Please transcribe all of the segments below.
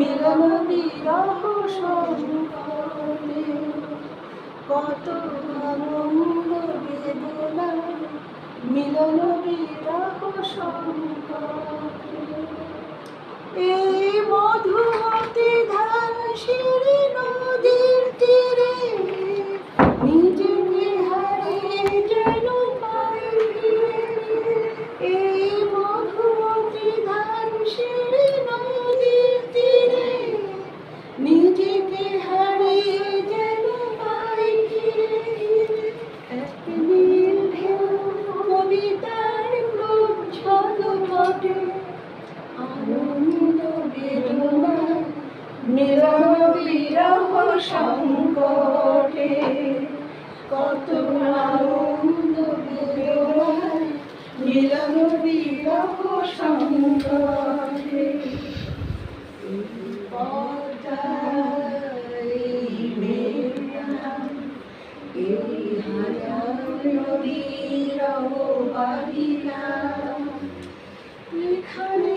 মিলন বিরহ কত আনন্দ বেদনা মিলন বিরহ সঙ্গে এই মধুমতি ধান শিরে নিরম বিরম সংকটে কত আনন্দ নিরম বিরম সংকটে নদীর বাড়ি না এখানে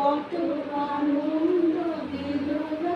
কত আনন্দ বিনোদ